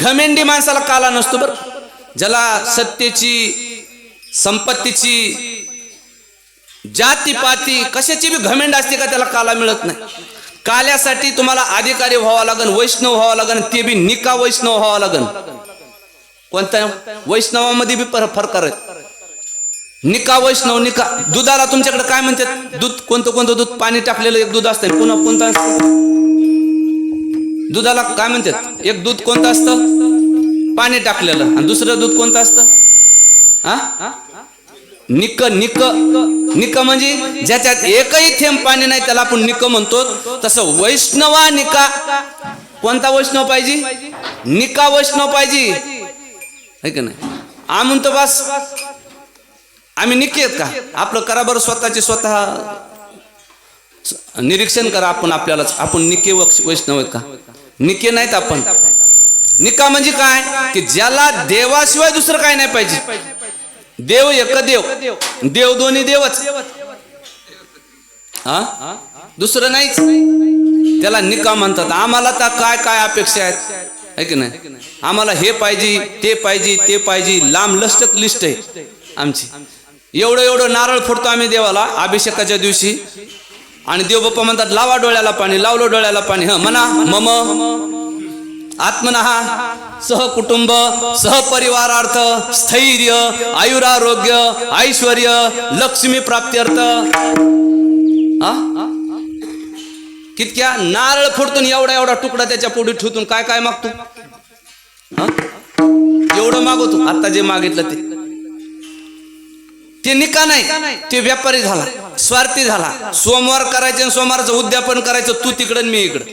घमेंडी माणसाला काला नसतो बर. ज्याला सत्तेची संपत्तीची जाती पाती कशाची बी घमेंड असते का त्याला काला मिळत नाही. काल्यासाठी तुम्हाला अधिकारी व्हावा लागन वैष्णव व्हावा लागन ते बी निका वैष्णव व्हावा लागन. कोणत्या? वैष्णवामध्ये बी फरक आहेत. निका वैष्णव निका. दुधाला तुमच्याकडे काय म्हणतात? दूध कोणतं कोणतं दूध? पाणी टाकलेलं एक दूध असतं. पुन्हा कोणतं दुधाला काय म्हणतात? एक दूध कोणतं असतं? पाणी टाकलेलं. आणि दुसरं दूध कोणतं असतं? हा? निक निक निक म्हणजे ज्याच्यात एकही थेंब पाणी नाही त्याला आपण निक म्हणतो. तसं वैष्णवा निका कोणता वैष्णव पाहिजे? निका वैष्णव पाहिजे. है का नाही? आ म्हणतो बस. आम्ही निकेत आहेत का? आपलं करा बरं स्वतःचे स्वतः. निरीक्षण करा आपण आपल्यालाच. आपण निके वैष्णव आहेत का? निके नाहीत आपण. निका म्हणजे काय? की ज्याला देवाशिवाय दुसरं काय नाही पाहिजे. देव एक देव. देव दोन्ही देवच. हा? दुसरं नाहीच. त्याला निका म्हणतात. आम्हाला तर काय काय अपेक्षा आहेत? है की नाही? आम्हाला हे पाहिजे ते पाहिजे ते पाहिजे. लांब लष्टक लिस्ट आहे आमची. एवढं एवढं नारळ फोडतो आम्ही देवाला अभिषेकाच्या दिवशी. आणि देव बाप्पा म्हणतात लावा डोळ्याला पाणी लावलं डोळ्याला पाणी. ह म्हणा मम. आत्मनहा सहकुटुंब सहपरिवारार्थ स्थैर्य आयुरारोग्य ऐश्वर लक्ष्मी प्राप्त्यर्थ. कितक्या नारळ फोडतून एवढा एवढा तुकडा त्याच्या पुढे ठेवतून काय काय मागतो? एवढं मागवतो. आता जे मागितलं ते. ते निका नाही ते व्यापारी झाला. स्वार्थी झाला. सोमवार करायचे आणि सोमवारचं उद्यापन करायचं तू तिकडं मी इकडं.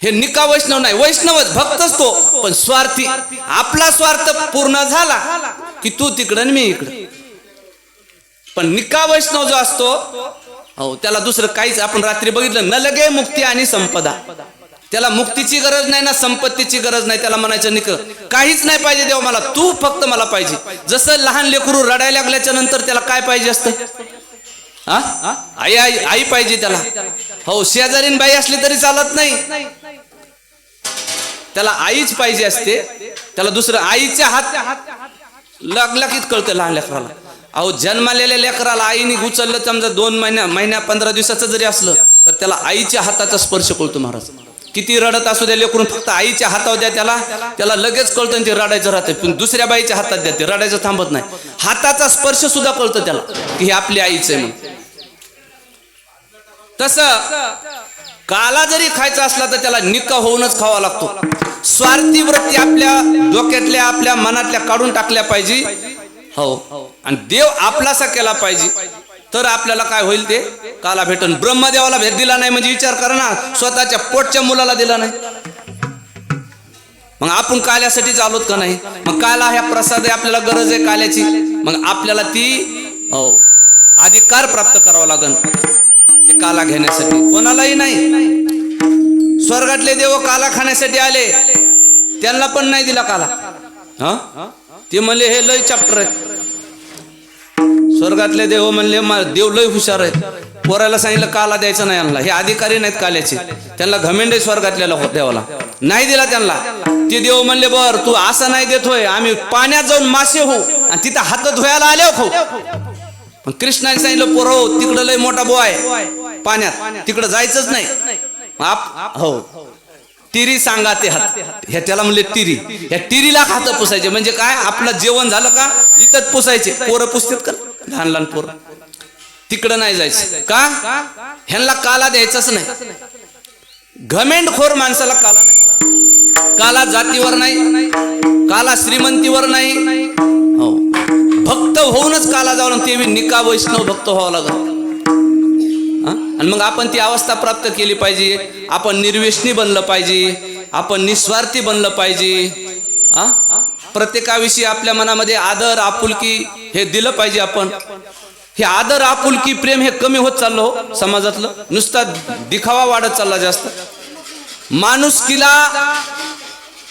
हे निका वैष्णव नाही वैष्णवच भक्तच तो. पण स्वार्थी आपला स्वार्थ पूर्ण झाला की तू तिकडं मी इकडं. पण निका वैष्णव जो असतो हो त्याला दुसरं काहीच आपण रात्री बघितलं न लगे मुक्ती आणि संपदा. त्याला मुक्तीची गरज नाही ना संपत्तीची गरज नाही त्याला म्हणायचं निक काहीच नाही पाहिजे देवा मला तू फक्त मला पाहिजे. जसं लहान लेकरू रडायला लागल्याच्या नंतर त्याला काय पाहिजे असतं? आई आई आई पाहिजे त्याला. हो शेजारीन बाई असली तरी चालत नाही. त्याला आईच पाहिजे असते. त्याला दुसरं आईच्या हात लागला कित कळतं लहान लेकराला. अहो जन्मालेल्या लेकराला आईने उचललं समजा दोन महिन्या महिन्या पंधरा दिवसाचं जरी असलं तर त्याला आईच्या हाताचा स्पर्श कळतो महाराज. किती रडत असू द्या लेकरून फक्त आईच्या हातावर द्या त्याला. त्याला लगेच कळतं ते रडायचं राहते पण दुसऱ्या बाईच्या हातात द्या ते. रडायचं थांबत नाही. हाताचा स्पर्श सुद्धा कळतं त्याला की हे आपली आईच आहे म्हणून. तस काला जरी खायचा असला तर त्याला निका होऊनच खावा लागतो. स्वार्थी वृत्ती आपल्या डोक्यातल्या आपल्या मनातल्या काढून टाकल्या पाहिजे. हो. आणि देव आपलासा केला पाहिजे. तर आपल्याला काय होईल ते? काला भेटन. ब्रह्मदेवाला भेट दिला नाही म्हणजे विचार करा ना. स्वतःच्या पोटच्या मुलाला दिला नाही. मग आपण काल्यासाठी आलोत का नाही? मग काला ह्या प्रसाद आपल्याला गरज आहे काल्याची. मग आपल्याला ती अधिकार प्राप्त करावा लागन. ते काला घेण्यासाठी. कोणालाही नाही. स्वर्गातले देव काला खाण्यासाठी आले. त्यांना पण नाही दिला काला. हा? ते म्हणले हे लय चॅप्टर आहे स्वर्गातले देव म्हणले देव लय हुशार आहे पोराला सांगितलं काला द्यायचं नाही यांना. हे अधिकारी नाहीत काल्याचे. त्यांना घमेंड स्वर्गातल्या देवाला. नाही दिला त्यांना. ते देव म्हणले बर तू असं नाही देतोय. आम्ही पाण्यात जाऊन मासे हो आणि तिथं हात धुयाला आले हो पण कृष्णाने सांगितलं पोर हो तिकडं लय मोठा बो आहे. पाण्यात. तिकडं जायचंच नाही. आप हो. तिरी सांगा ते हात. हे त्याला म्हणले तिरी. या तिरीला हात पुसायचे. म्हणजे काय? आपलं जेवण झालं का? इथंच पुसायचे. पोरं पुसतात का? लहान लहान पोर तिकडं नाही जायचं. का? ह्यांना काला द्यायचाच नाही. घमेंडखोर माणसाला काला नाही. काला जातीवर नाही. काला श्रीमंतीवर नाही. हो. भक्त होऊनच काला जाऊन ते निका वैष्णव भक्त व्हावं लागत आणि मग आपण ती अवस्था प्राप्त केली पाहिजे. आपण निर्वेशनी बनलं पाहिजे. आपण निस्वार्थी बनलं पाहिजे. प्रत्येकाविषयी आपल्या मनामध्ये आदर आपुलकी हे दिलं पाहिजे आपण. हे आदर आपुलकी प्रेम हे कमी होत चाललं हो समाजातलं. नुसता दिखावा वाढत चालला जास्त. माणुसकीला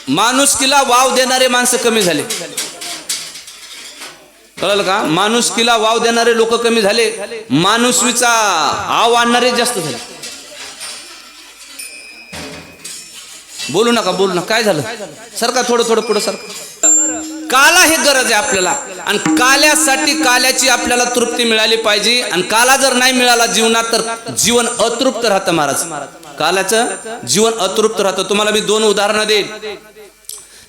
माणुसकीला वाव देणारे माणसं कमी झाले. कळलं का? माणुसकीला वाव देणारे लोक कमी झाले. माणुसवीचा आव आणणारे जास्त झाले. बोलू नका बोलू नका. काय झालं? सरका थोडं थोडं पुढं सरका. काला हे गरज आहे आपल्याला. आणि काल्यासाठी काल्याची आपल्याला तृप्ती मिळाली पाहिजे. आणि काला जर नाही मिळाला जीवनात तर जीवन अतृप्त राहतं महाराज. कालाचं जीवन अतृप्त राहतं. तुम्हाला मी दोन उदाहरणं देईन.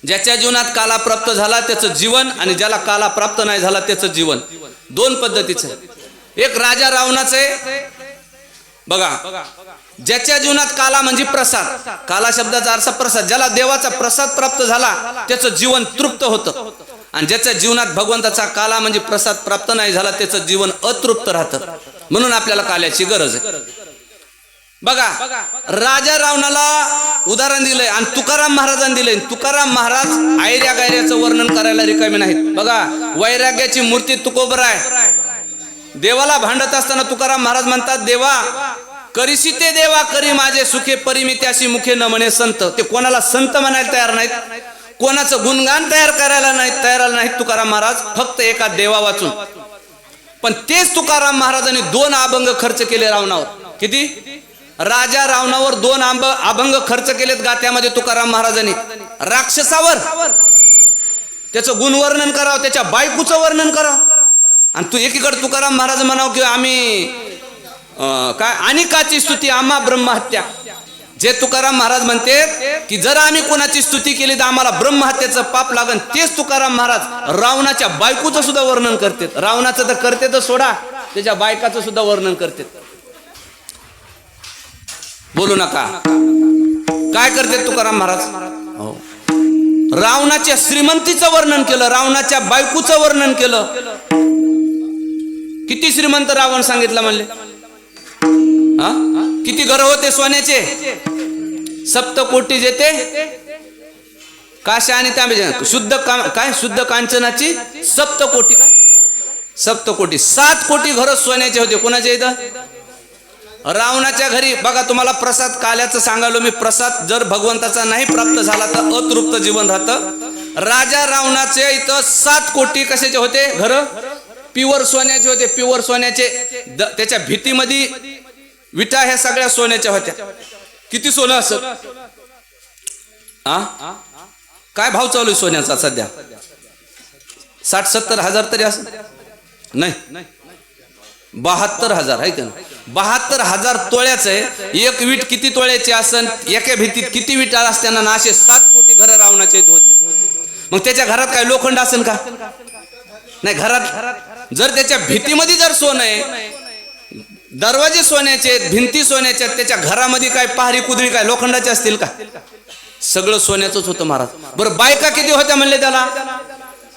ज्याच्या जीवनात काला प्राप्त झाला त्याचं जीवन आणि ज्याला काला प्राप्त नाही झाला त्याचं जीवन. दोन पद्धतीचं एक राजा रावणाचं आहे. बघा. ज्याच्या जीवनात काला म्हणजे प्रसाद. काला शब्दाचा अर्थ प्रसाद. ज्याला देवाचा प्रसाद प्राप्त झाला त्याचं जीवन तृप्त होतं. आणि ज्याच्या जीवनात भगवंताचा काला म्हणजे प्रसाद प्राप्त नाही झाला त्याचं जीवन अतृप्त राहतं. म्हणून आपल्याला काल्याची गरज आहे. बघा राजा रावणाला उदाहरण दिलंय आणि तुकाराम महाराजांनी दिलंय. तुकाराम महाराज आयर्या गायऱ्याचं वर्णन करायला रिकामी नाहीत. बघा वैराग्याची मूर्ती तुकोबर आहे देवाला भांडत असताना तुकाराम महाराज म्हणतात देवा करीशी ते देवा करी माझे सुखे परी मी त्याशी मुखे न म्हणे संत. ते कोणाला संत म्हणायला तयार नाहीत. कोणाचं गुणगान तयार करायला नाही तयार नाहीत तुकाराम महाराज. फक्त एका देवा वाचून. पण तेच तुकाराम महाराजांनी दोन अभंग खर्च केले रावणावर. किती? राजा रावणावर दोन आंब अभंग खर्च केलेत गात्यामध्ये तुकाराम महाराजांनी. राक्षसावर. त्याचं गुणवर्णन करावं त्याच्या बायकूचं वर्णन करावं. आणि तू एकीकडे तुकाराम महाराज म्हणाव की आम्ही काय अनिकाची स्तुती? आम्हा ब्रह्महत्या. जे तुकाराम महाराज म्हणते की जर आम्ही कोणाची स्तुती केली तर आम्हाला ब्रह्महत्येचं पाप लागन. तेच तुकाराम महाराज रावणाच्या बायकोचं सुद्धा वर्णन करते. रावणाचं तर करते तर सोडा त्याच्या बायकाचं सुद्धा वर्णन करते. बोलू नका. काय करते तुकाराम महाराज? हो. रावणाच्या श्रीमंतीचं वर्णन केलं रावणाच्या बायकोचं वर्णन केलं. किती श्रीमंत रावण सांगितलं म्हणले? हा? किती घर होते सोन्याचे? सप्तकोटी जेते काशा आणि तांबे शुद्ध काय? शुद्ध कांचनाची सप्त कोटी का? सप्तकोटी सात कोटी घर सोन्याचे होते. कोणाचे इथं? रावणाच्या घरी. बघा तुम्हाला प्रसाद काल्याचं सांगालो मी. प्रसाद जर भगवंताचा नाही प्राप्त झाला तर अतृप्त जीवन राहतं. राजा रावणाचे इथं सात कोटी कशाचे होते? घर? प्युअर सोन्याचे होते प्युअर सोन्याचे द- त्याच्या भीतीमध्ये विटा ह्या सगळ्या सोन्याच्या होत्या. किती सोनं असत काय भाव चालू आहे सोन्याचा सध्या? साठ सत्तर हजार तरी असत नाही. बहात्तर हजार आहे का बहात्तर हजार तोळ्याचं आहे. एक वीट किती तोळ्याची असन एका भीतीत किती विटा असताना ना असे सात कोटी घर रावणाचे होते. मग त्याच्या घरात काय लोखंड असेल का? नाही घरात घरात जर त्याच्या भीतीमध्ये जर सोनं आहे दरवाजे सोन्याचे भिंती सोन्याच्या त्याच्या घरामध्ये काय पहारी कुदळी काय लोखंडाचे असतील का? सगळं सोन्याचंच होतं महाराज. बरं बायका किती होत्या म्हणले त्याला?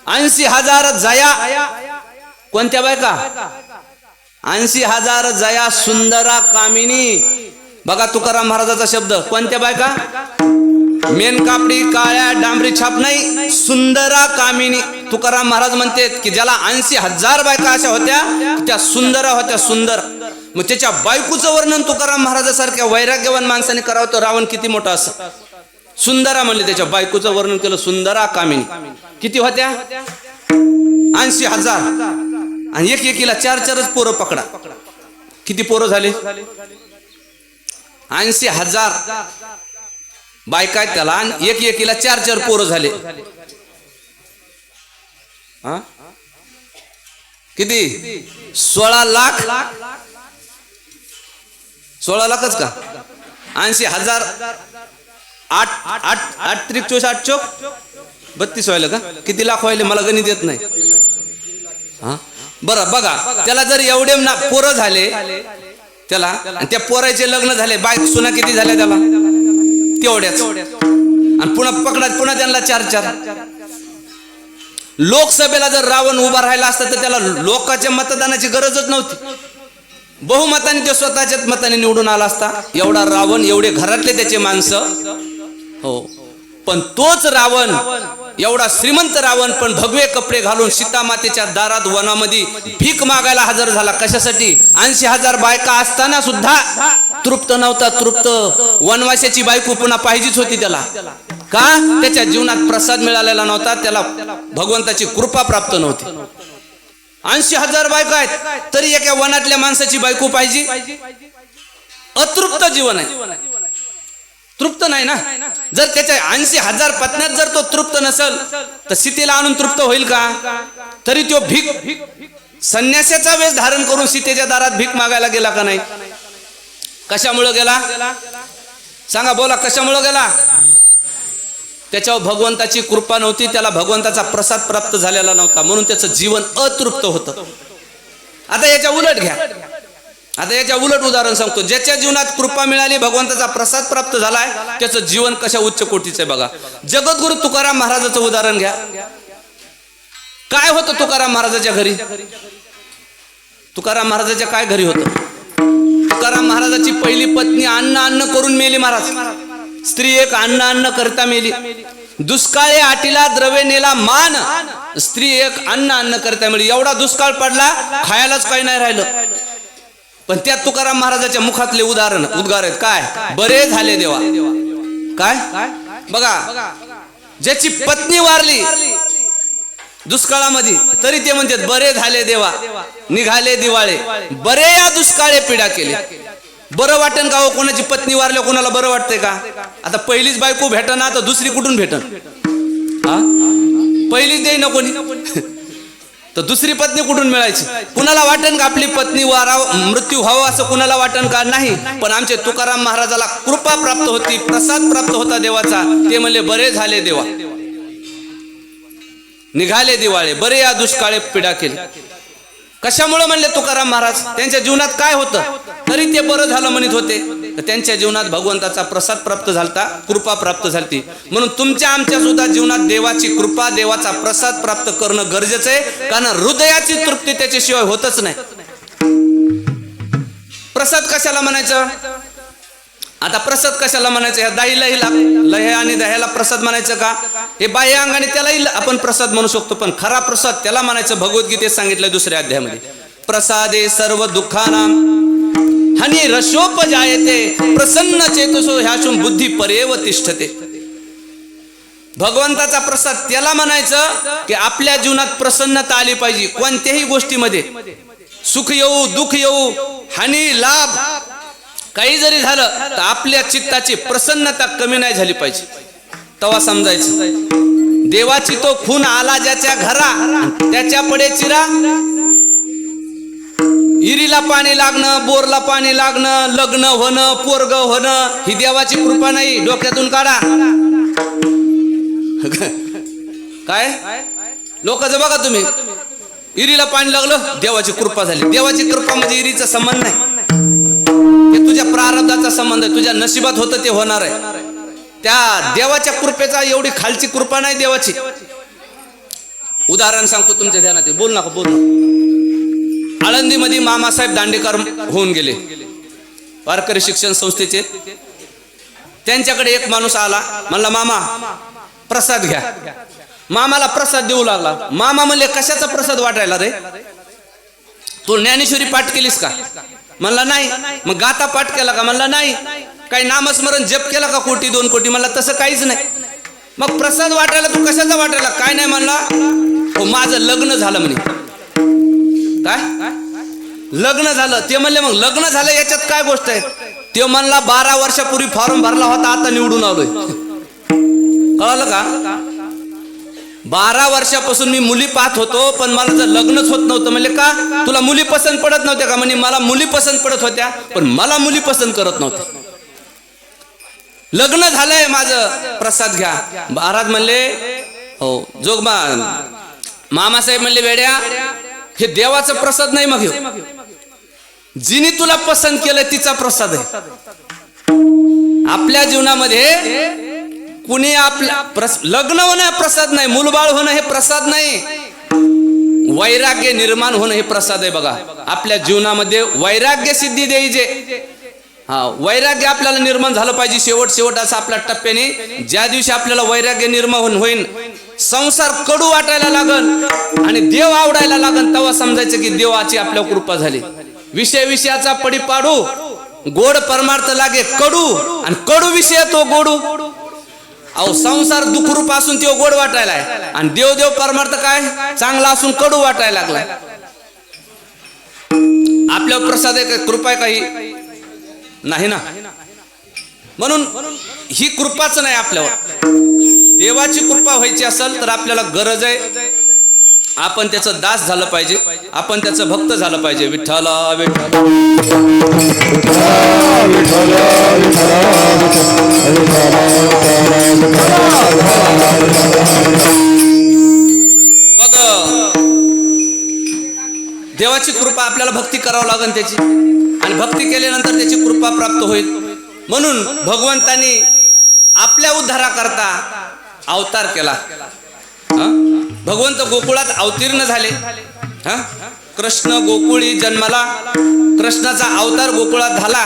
ऐंशी हजार जया. कोणत्या बायका? ऐंशी हजार जया सुंदरा कामिनी. बघा तुकाराम महाराजाचा शब्द. कोणत्या बायका? मेन कापडी काळ्या डांबरी छाप नाही सुंदरा कामिनी. तुकाराम महाराज म्हणते की ज्याला ऐंशी हजार बायका अशा होत्या त्या सुंदरा होत्या सुंदर. मग त्याच्या बायकोचं वर्णन तुकाराम महाराजासारख्या वैराग्यवान माणसाने करावं तर रावण किती मोठा असं सुंदरा म्हणले त्याच्या बायकोचं वर्णन केलं सुंदरा कामिनी. किती होत्या? ऐंशी हजार. आणि एक एकीला चार चारच पोरं पकडा. किती पोरं झाले? ऐंशी हजार. बायका आहेत त्याला आणि एक एकीला चार चार पोरं झाले. हा? किती? सोळा लाख? सोळा लाखच का? ऐंशी हजार आठ आठ आठ त्रिक चोवीस आठ चोक? बत्तीस व्हायला का? किती लाख व्हायले मला गणित येत नाही. हा? बरं बघा. त्याला जर एवढे ना पोरं झाले त्याला आणि त्या पोराचे लग्न झाले बाय सुना किती झाल्या त्याला? तेवढ्याच. आणि पुन्हा पकडा पुन्हा त्यांना चार चार. लोकसभेला जर रावण उभा राहिला असता तर त्याला लोकांच्या मतदानाची गरजच नव्हती. बहुमताने ते स्वतःच्याच मताने निवडून आला असता. एवढा रावण एवढे घरातले त्याचे माणसं. हो. पण तोच रावण एवढा श्रीमंत रावण पण भगवे कपडे घालून सीतामातेच्या दारात वनामध्ये भीक मागायला हजर झाला. कशासाठी? ऐंशी हजार बायका असताना सुद्धा तृप्त नव्हता तृप्त. वनवासाची बायको पुन्हा पाहिजेच होती त्याला. का? त्याच्या जीवनात प्रसाद मिळालेला नव्हता. त्याला भगवंताची कृपा प्राप्त नव्हती. ऐंशी हजार बायको आहेत तरी एका वनातल्या माणसाची बायको पाहिजे. अतृप्त जीवन आहे. तृप्त नाही ना? जर त्याच्या ऐंशी हजार पत्न्यात जर तो तृप्त नसल तर सीतेला आणून तृप्त होईल का? तरी तो भीक संन्यासाचा वेश धारण करून सीतेच्या दारात भीक मागायला गेला का नाही? कशामुळं गेला? सांगा बोला कशामुळं गेला? त्याच्यावर भगवंताची कृपा नव्हती त्याला भगवंताचा प्रसाद प्राप्त झालेला नव्हता. म्हणून त्याचं जीवन अतृप्त होतं. आता याच्या उलट घ्या. आता याच्या उलट उदाहरण सांगतो. ज्याच्या जीवनात कृपा मिळाली भगवंताचा प्रसाद प्राप्त झालाय त्याचं जीवन कशा उच्च कोटीचं आहे बघा. जगद्गुरु तुकाराम महाराजाचं उदाहरण घ्या. काय होतं तुकाराम महाराजाच्या घरी? तुकाराम महाराजाच्या काय घरी होतं? तुकाराम महाराजाची पहिली पत्नी अन्न अन्न करून मेली महाराज. स्त्री एक अन्न अन्न करता मेली. दुष्काळे आटीला द्रव्य नेला मान. स्त्री एक अन्न अन्न करता मेली. एवढा दुष्काळ पडला खायलाच काही नाही राहिलं. पण त्या तुकाराम महाराजाच्या मुखातले उदाहरण उद्गार आहेत. काय? बरे झाले देवा. काय? बघा ज्याची पत्नी वारली दुष्काळामध्ये तरी ते म्हणतात बरे झाले देवा. निघाले दिवाळे. बरे या दुष्काळे पिढा केले बरं वाटेन का हो? कोणाची पत्नी वारल्या कोणाला बरं वाटतंय का? आता पहिलीच बायको भेटन आता दुसरी कुठून भेटन? हा? पहिलीच देई ना कोणी? तर दुसरी पत्नी कुठून मिळायची? कुणाला वाटेन का आपली पत्नी वाराव मृत्यू व्हावं असं कुणाला वाटेन का? नाही. पण आमचे तुकाराम महाराजाला कृपा प्राप्त होती प्रसाद प्राप्त होता देवाचा. ते म्हणले बरे झाले देवा. निघाले दिवाळे. बरे या दुष्काळे पिढा केली. कशामुळे म्हणले तुकाराम महाराज? त्यांच्या जीवनात काय होतं? तरी ते बरं झालं म्हणत होते. त्यांच्या जीवनात भगवंताचा प्रसाद प्राप्त झालता कृपा प्राप्त झाली म्हणून तुमच्या आमच्या सुद्धा जीवनात देवाची कृपा देवाचा प्रसाद प्राप्त करणं गरजेचं आहे. कारण हृदयाची तृप्ती त्याच्याशिवाय होतच नाही. प्रसाद कशाला म्हणायचं? आता प्रसाद कशाला म्हणायचं? ह्या दाहीलाही लय आणि दह्याला प्रसाद म्हणायचं का? हे बाह्य अंगाने त्यालाही आपण प्रसाद म्हणू शकतो पण खरा प्रसाद त्याला म्हणायचं भगवद्गीतेत सांगितलं दुसऱ्या अध्यायामध्ये. प्रसादे सर्व दुःखानाम हनी रशोपजायते प्रसन्न चेतसो ह्याशुम बुद्धी परेव तिष्ठते. भगवंताचा प्रसाद त्याला म्हणायचं की आपल्या जीवनात प्रसन्नता आली पाहिजे कोणत्याही गोष्टीमध्ये. सुख येऊ दुःख येऊ हानी लाभ काही जरी झालं तर आपल्या चित्ताची प्रसन्नता कमी नाही झाली पाहिजे. तवा समजायचं. देवाची तो खून आला ज्याच्या घरा त्याच्या पडे चिरा. इरीला पाणी लागणं बोरला पाणी लागणं लग्न होणं पोरग होणं ही देवाची कृपा नाही डोक्यातून काढा. काय? लोकांचं बघा तुम्ही. इरीला पाणी लागलं देवाची कृपा झाली. देवाची कृपा म्हणजे इरीचा संबंध नाही. ते तुझ्या प्रारब्धाचा संबंध आहे तुझ्या नशिबात होतं ते होणार आहे. त्या देवाच्या कृपेचा एवढी खालची कृपा नाही देवाची. उदाहरण सांगतो तुमच्या ध्यानात. बोल नका बोल आळंदीमध्ये मामासाहेब दांडेकर होऊन गेले. वारकरी शिक्षण संस्थेचे. त्यांच्याकडे एक माणूस आला. म्हणला मामा प्रसाद घ्या. मामाला प्रसाद देऊ लागला. मामा म्हणले कशाचा प्रसाद वाटायला रे? तू ज्ञानेश्वरी पाठ केलीस का? म्हणला नाही. मग गाता पाठ केला का? म्हणला नाही. काही नामस्मरण जप केला का कोटी दोन कोटी? म्हणला तसं काहीच नाही. मग प्रसाद वाटायला तू कशाचा वाटायला? काय नाही म्हणला. हो माझं लग्न झालं म्हणे. काय? लग्न झालं. ते म्हणले मग लग्न झालं याच्यात काय गोष्ट आहे? ते म्हणला बारा वर्षापूर्वी फॉर्म भरला होता आता निवडून आलोय. कळालं का? बारा वर्षापासून मी मुली पाहत होतो पण मला जर लग्नच होत नव्हतं. म्हणजे का? तुला मुली पसंत पडत नव्हत्या का? म्हणजे मला मुली पसंत पडत होत्या पण मला मुली पसंत करत नव्हत्या. लग्न झालंय माझं. प्रसाद घ्या. महाराज म्हणले हो. जोगमा मामासाहेब म्हणले वेड्या हे देवाचं प्रसाद नाही मग ह्यो. जिने तुला पसंत केलं तिचा प्रसाद आहे. आपल्या जीवनामध्ये कुणी आपल्या प्रस- लग्न होणं हे प्रसाद नाही मुलबाळ होणं हे प्रसाद नाही. वैराग्य निर्माण होणं हे प्रसाद आहे बघा. आपल्या जीवनामध्ये वैराग्य सिद्धी द्यायचे. हा वैराग्य आपल्याला निर्माण झालं पाहिजे शेवट शेवट असं आपल्या टप्प्याने. ज्या दिवशी आपल्याला वैराग्य निर्माण होईल संसार कडू वाटायला लागल आणि देव आवडायला लागल तेव्हा समजायचं की देवाची आपल्या कृपा झाली. विषय विषयाचा पडी पाडू गोड परमार्थ लागे कडू. आणि कडू विषय तो गोडू. अहो संसार दुखरूप असून तो गोड वाटायला आणि देव देव परमार्थ काय? चांगला असून कडू वाटायला लागलाय. आपल्या प्रसाद कृपा काही नाही ना? म्हणून ही कृपाच नाही आपल्यावर. देवाची कृपा व्हायची असेल तर आपल्याला गरज आहे. आपण त्याचं दास झालं पाहिजे. आपण त्याचं भक्त झालं पाहिजे. विठ्ठला विठ्ठल. बघ देवाची कृपा आपल्याला भक्ती करावं लागेल त्याची. आणि भक्ती केल्यानंतर त्याची कृपा प्राप्त होईल. म्हणून भगवंतानी आपल्या उद्धाराकरता अवतार केला. भगवंत गोकुळात अवतीर्ण झाले. हा? कृष्ण गोकुळी जन्माला. कृष्णाचा अवतार गोकुळात झाला.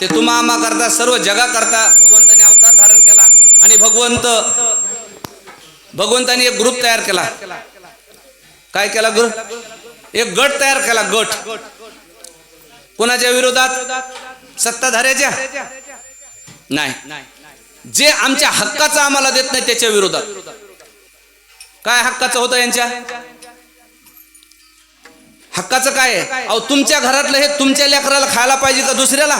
ते तुम्हा आम्हा करता सर्व जगा करता भगवंताने अवतार धारण केला आणि भगवंत भगवंतानी एक ग्रुप तयार केला. काय केला ग्रुप एक गट तयार केला गट. कोणाच्या विरोधात? सत्ताधाऱ्याच्या? नाही. जे आमच्या हक्काचा आम्हाला देत नाही त्याच्या विरोधात. काय हक्काचं होतं यांच्या? हक्काचं काय? आहे अहो तुमच्या घरातलं हे तुमच्या लेकराला खायला पाहिजे का दुसऱ्याला?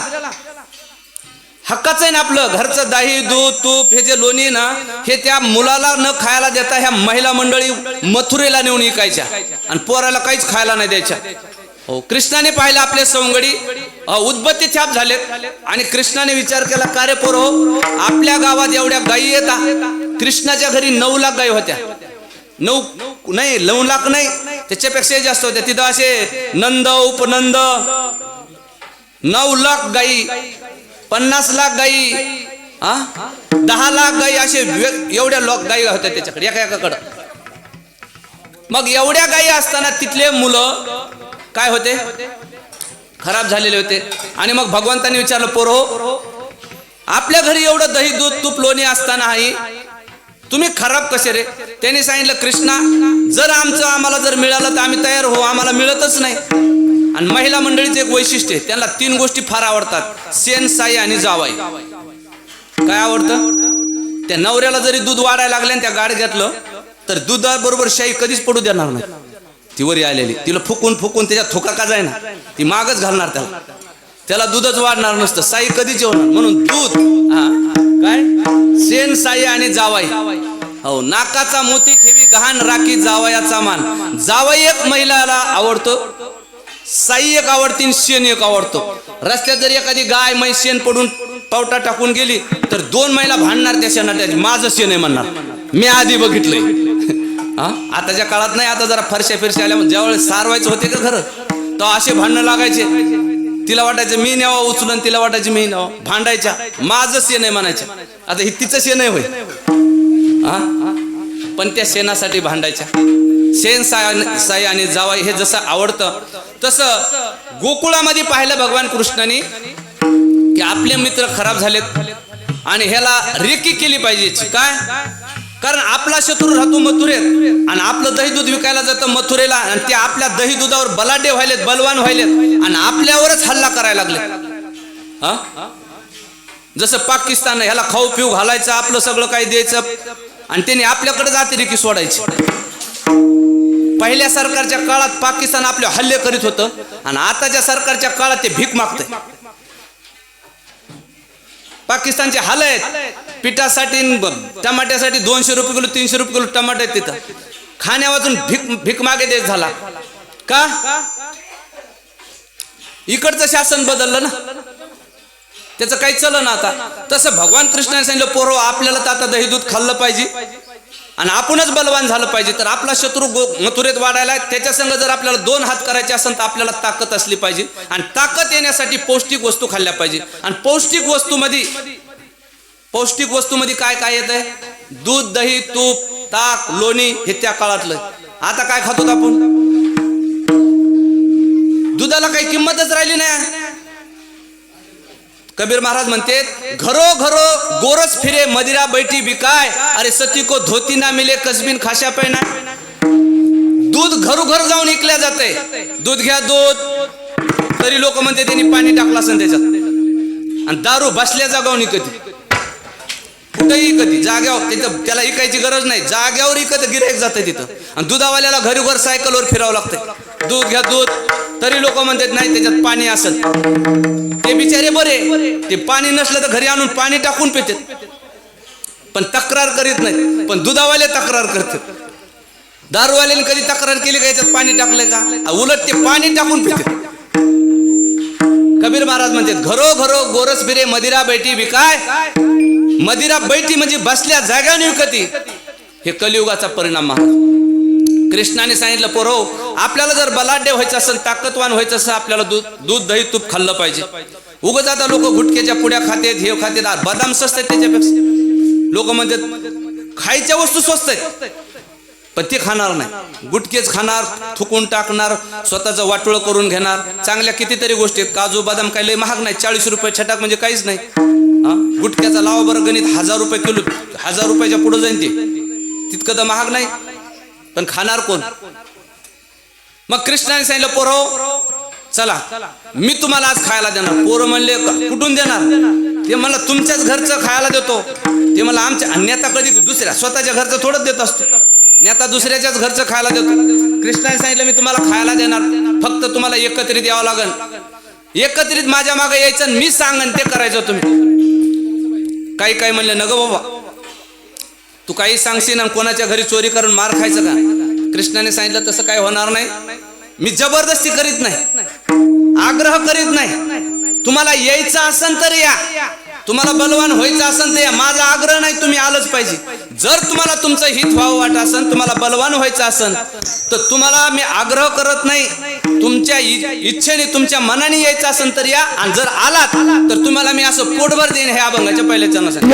हक्काचं आहे ना आपलं घरचं दही दूध तूप हे जे लोणी ना हे त्या मुलाला न खायला देता ह्या महिला मंडळी मथुरेला नेऊन विकायच्या. आणि पोराला काहीच खायला नाही द्यायच्या. हो कृष्णाने पाहिलं आपले सवंगडी उद्बत्ती उदबत्ती छाप झालेत. आणि कृष्णाने विचार केला का रे पोर हो? आपल्या गावात एवढ्या गायी येतात कृष्णाच्या घरी नऊ लाख गायी होत्या. नऊ नाही नऊ लाख नाही. त्याच्यापेक्षा जास्त होत्या तिथं असे नंद उपनंद नऊ लाख गाई पन्नास लाख गाई हा? दहा लाख गाई असे एवढ्या लोक गाई होत्या त्याच्याकडे एका एकाकडं. मग एवढ्या गाई असताना तिथले मुलं काय होते? खराब झालेले होते. आणि मग भगवंतांनी विचारलं पोरो आपल्या घरी एवढं दही दूध तूप लोणी असताना आई तुम्ही खराब कसे रे? त्यांनी सांगितलं कृष्णा जर आमचं आम्हाला जर मिळालं तर आम्ही तयार हो आम्हाला मिळतच नाही. आणि महिला मंडळीचं एक वैशिष्ट्य आहे त्यांना तीन गोष्टी फार आवडतात सेन साई आणि जावाई. काय आवडतं? त्या नवऱ्याला जरी दूध वाढायला लागले आणि त्या गाड घेतलं तर दुधाबरोबर शाई कधीच पडू देणार नाही. ती वरी आलेली तिला फुकून फुकून त्याच्या थोका का जायना ती मागच घालणार त्याला. त्याला दूधच वाढणार नसतं साई कधीच होणार म्हणून दूध हा, काय? सेन साई आणि जावाई. हो नाकाचा मोती ठेवी गहाण राखी जावयाचा मान. जावई एक महिलाला आवडतो साई एक आवडती आणि शेण एक आवडतो. रस्त्यात जर एखादी गाय मै शेण पडून पावटा टाकून गेली तर दोन महिला भांडणार त्या शेणाच्या माझं शेण आहे म्हणणार. मी आधी बघितलंय. हा? आताच्या काळात नाही आता जरा फरशा फिरशा आल्या ज्यावेळेस सारवायचं होते का खरं? तर असे भांडणं लागायचे. तिला वाटायचं मी न्यावा उचलून तिला वाटायचं मी न्यावा. भांडायच्या. माझं शेण आहे म्हणायचं आता हे तिचं शेण आहे होय. हा? पण त्या शेणासाठी भांडायच्या. शेण साई आणि जावाई हे जसं आवडतं तसं गोकुळामध्ये पाहिलं भगवान कृष्णाने की आपले मित्र खराब झालेत आणि ह्याला रेकी केली पाहिजे काय? कारण आपला शत्रू राहतो मथुरेत. आणि आपलं दही दूध विकायला जातं मथुरेला आणि ते आपल्या दही दुधावर बलाढ्य व्हायलेत बलवान व्हायलेत. आणि आपल्यावरच हल्ला करायला लागले. जसं पाकिस्तान ह्याला खाऊ पिऊ घालायचं आपलं सगळं काही द्यायचं. आणि त्यांनी आपल्याकडे अतिरेकी सोडायची. पहिल्या सरकारच्या काळात पाकिस्तान आपले हल्ले करीत होतं. आणि आताच्या सरकारच्या काळात ते भीक मागतंय. पाकिस्तानचे हाल आहेत. पिठासाठी टमाट्यासाठी दोनशे रुपये किलो तीनशे रुपये किलो टमाटे आहेत तिथं. खाण्यावाजून भीक भीक मागे देश झाला. का? इकडचं शासन बदललं ना? त्याचं काही चलन ना आता. तसं भगवान कृष्णाने सांगितलं पोरो आपल्याला तर आता दही दूध खाल्लं पाहिजे. आणि आपणच बलवान झालं पाहिजे. तर आपला शत्रू गो मथुरेत वाढायला आहे. त्याच्या संग जर आपल्याला दोन हात करायचे असेल तर आपल्याला ताकद असली पाहिजे. आणि ताकद येण्यासाठी पौष्टिक वस्तू खाल्ल्या पाहिजे. आणि पौष्टिक वस्तूमध्ये पौष्टिक वस्तूमध्ये काय काय येत आहे दूध दही तूप ताक लोणी हे त्या काळातलं आता काय खातो आपण? दुधाला काही किंमतच राहिली नाही. कबीर महाराज म्हणते घरो घरो गोरस फिरे मदिरा बैठी बिकाय अरे सती को धोती ना मिले कसबीन खाशा पैना दूध घरोघर जाऊन ऐकल्या जाते दूध घ्या दूध. तरी लोक म्हणते त्यांनी पाणी टाकलं असेल त्याच्यात. आणि दारू बसल्या जागावून कधी कुठेही कधी जाग्यावर तिथं त्याला इकायची गरज नाही. जाग्यावर इकत गिरायक जाते तिथं. आणि दुधावाल्याला घरी घर सायकलवर फिरावं लागतंय. दूध घ्या दूध. तरी लोक म्हणतात नाही त्याच्यात पाणी असेल. ते बिचारे बरे. ते पाणी नसलं तर घरी आणून पाणी टाकून पितात. पण तक्रार करीत नाही पण दुधावाले तक्रार करतात. दारूवाल्याने कधी तक्रार केली का याच्यात पाणी टाकलंय का? उलट ते पाणी टाकून पितात. कबीर महाराज म्हणतात घरो घरो गोरस फिरे मदिरा बैठी विकाय. मदिरा बैठी म्हणजे बसल्या जाग्याने विकती. हे कलियुगाचा परिणाम महाराज कृष्णाने सांगितलं पोरो आपल्याला जर बलाढ्य व्हायचं असेल ताकदवान व्हायचं असेल आपल्याला दूध दूध दही तूप खाल्लं पाहिजे. उगच आता लोक गुटक्याच्या पुड्या खातेत हे खातेत बदाम स्वस्त आहेत त्याच्यापेक्षा. लोक म्हणतात खायच्या वस्तू स्वस्त आहेत. पण ते खाणार नाही. गुटकेच खाणार थुकून टाकणार स्वतःचं वाटोळ करून घेणार. चांगल्या कितीतरी गोष्टी आहेत. काजू बदाम काय लय महाग नाही. चाळीस रुपये छटाक म्हणजे काहीच नाही. हा? गुटक्याचा लावा बरं गणित. हजार रुपये किलो हजार रुपयाच्या पुढे जाईन ते. तितकं तर महाग नाही. पण खाणार कोण? मग कृष्णाने सांगितलं पोरं चला मी तुम्हाला आज खायला देणार. पोरं म्हणले कुठून देणार? ते मला तुमच्याच घरचं खायला देतो. ते मला आमच्या नेता कधी दुसऱ्या स्वतःच्या घरचं थोडंच देत असतो. नेता दुसऱ्याच्याच घरचं खायला देतो. कृष्णाने सांगितलं मी तुम्हाला खायला देणार. फक्त तुम्हाला एकत्रित यावं लागेल एकत्रित माझ्या मागे यायचं आणि मी सांगन ते करायचं तुम्ही. काही काही म्हणले नग बाबा तू काही सांगशील ना कोणाच्या घरी चोरी करून मार खायचं का? कृष्णाने सांगितलं तसं काही होणार नाही. मी जबरदस्ती करीत नाही. आग्रह करीत नाही. तुम्हाला यायचं असन तर या. तुम्हाला बलवान व्हायचं असन तर या. माझा आग्रह नाही आलंच पाहिजे. जर तुम्हाला तुमचं हित व्हावं वाटत असन तुम्हाला बलवान व्हायचं असन तर तुम्हाला मी आग्रह करत नाही. तुमच्या इच्छेने तुमच्या मनाने यायचं असन तर या. आणि जर आलात तर तुम्हाला मी असं पोटभर देईन हे अभंगाच्या पहिल्या चरणासाठी.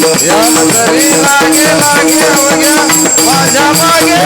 या मंदरी मागे मागे माझ्या मागे